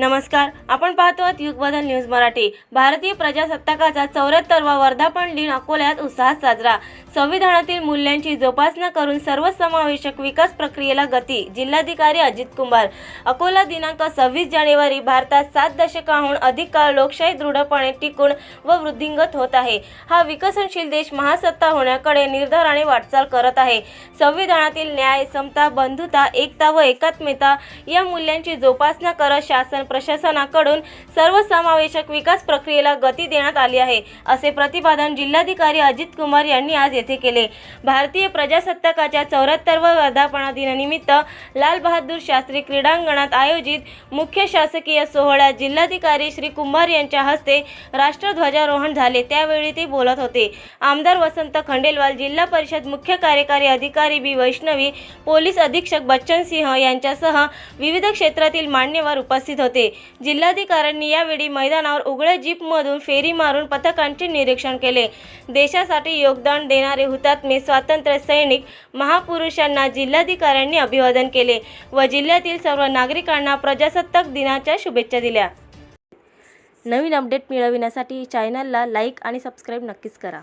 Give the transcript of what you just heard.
नमस्कार आपण पाहतो आहात युग बदल न्यूज मराठी. भारतीय प्रजासत्ताकाचा चौऱ्याहत्तरवा वर्धापन दिन अकोल्यात उत्साहात साजरा. संविधानातील मूल्यांची जोपासना करून सर्वसमावेशक विकास प्रक्रियेला गती जिल्हाधिकारी अजित कुमार अकोला दिनांक सव्वीस जानेवारी भारतात सात दशकाहून अधिक काळ लोकशाही दृढपणे टिकून व वृद्धिंगत होत आहे. हा विकसनशील देश महासत्ता होण्याकडे निर्धाराने वाटचाल करत आहे. संविधानातील न्याय समता बंधुता एकता व एकात्मता या मूल्यांची जोपासना करत शासन प्रशासनाकडून सर्वसमावेशक विकास प्रक्रियेला गती देण्यात आली आहे असे प्रतिपादन जिल्हाधिकारी अजित कुमार यांनी आज येथे केले. भारतीय प्रजासत्ताकाच्या चौऱ्याहत्तरव्या वर्धापना दिनानिमित्त लालबहादूर शास्त्री क्रीडांगणात आयोजित मुख्य शासकीय सोहळ्यात जिल्हाधिकारी श्री कुंभार यांच्या हस्ते राष्ट्रध्वजारोहण झाले. त्यावेळी ते बोलत होते. आमदार वसंत खंडेलवाल जिल्हा परिषद मुख्य कार्यकारी अधिकारी बी. वैष्णवी पोलीस अधीक्षक बच्चन सिंह यांच्यासह विविध क्षेत्रातील मान्यवर उपस्थित होते. होते. जिल्हाधिकाऱ्यांनी यावेळी मैदानावर उघड्या जीपमधून फेरी मारून पथकांचे निरीक्षण केले. देशासाठी योगदान देणारे हुतात्मे स्वातंत्र्य सैनिक महापुरुषांना जिल्हाधिकाऱ्यांनी अभिवादन केले व जिल्ह्यातील सर्व नागरिकांना प्रजासत्ताक दिनाच्या शुभेच्छा दिल्या. नवीन अपडेट मिळविण्यासाठी चॅनलला लाईक आणि सबस्क्राईब नक्कीच करा.